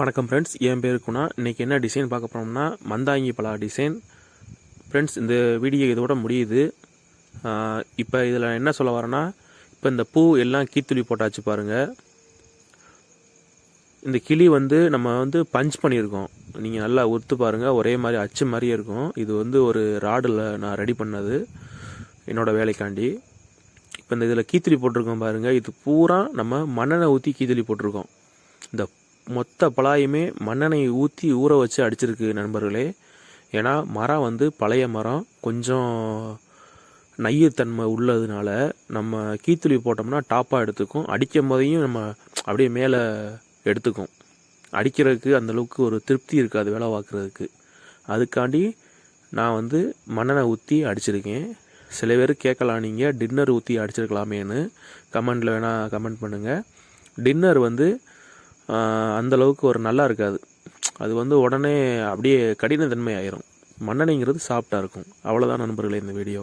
வணக்கம் ஃப்ரெண்ட்ஸ் என் பேர் குணா. இன்றைக்கி என்ன டிசைன் பார்க்க போகிறோம்னா மந்தாங்கி பலா டிசைன் ஃப்ரெண்ட்ஸ் இந்த வீடியோ இதோட முடியுது. இப்போ இதில் என்ன சொல்ல வரேன்னா இப்போ இந்த பூ எல்லாம் கீத்துளி போட்டாச்சு பாருங்கள் இந்த கிளி வந்து நம்ம வந்து பஞ்ச் பண்ணியிருக்கோம். நீங்கள் நல்லா உறுத்து பாருங்கள் ஒரே மாதிரி அச்சு மாதிரியே இருக்கும். இது வந்து ஒரு ராடில் நான் ரெடி பண்ணது என்னோடய வேலைக்காண்டி. இப்போ இந்த இதில் கீத்துளி போட்டிருக்கோம் பாருங்கள் இது பூரா நம்ம மண்ணெண்ணை ஊற்றி கீத்துளி போட்டிருக்கோம். இந்த மொத்த பலாயுமே மண்ணெண்ணெய் ஊற்றி ஊற வச்சு அடிச்சிருக்கு நண்பர்களே. ஏன்னா மரம் வந்து பழைய மரம். கொஞ்சம் நையத்தன்மை உள்ளதுனால நம்ம கீத்துளி போட்டோம்னா டாப்பாக எடுத்துக்கும். அடிக்கும் போதையும் நம்ம அப்படியே மேலே எடுத்துக்கும். அடிக்கிறதுக்கு அந்தளவுக்கு ஒரு திருப்தி இருக்காது வேலை பார்க்குறதுக்கு. அதுக்காண்டி நான் வந்து மண்ணெண்ணெய் ஊற்றி அடிச்சிருக்கேன். சில பேர் கேட்கலாம் நீங்கள் டின்னர் ஊற்றி அடிச்சிருக்கலாமேன்னு கமெண்டில் வேணால் கமெண்ட் பண்ணுங்கள் டின்னர் வந்து அந்தளவுக்கு ஒரு நல்லா இருக்காது. அது வந்து உடனே அப்படியே கடினத்தன்மை ஆயிரும் மண்ணெண்ணெய்ங்கிறது சாஃப்டாக இருக்கும். அவ்வளோதான் நண்பர்களே இந்த வீடியோ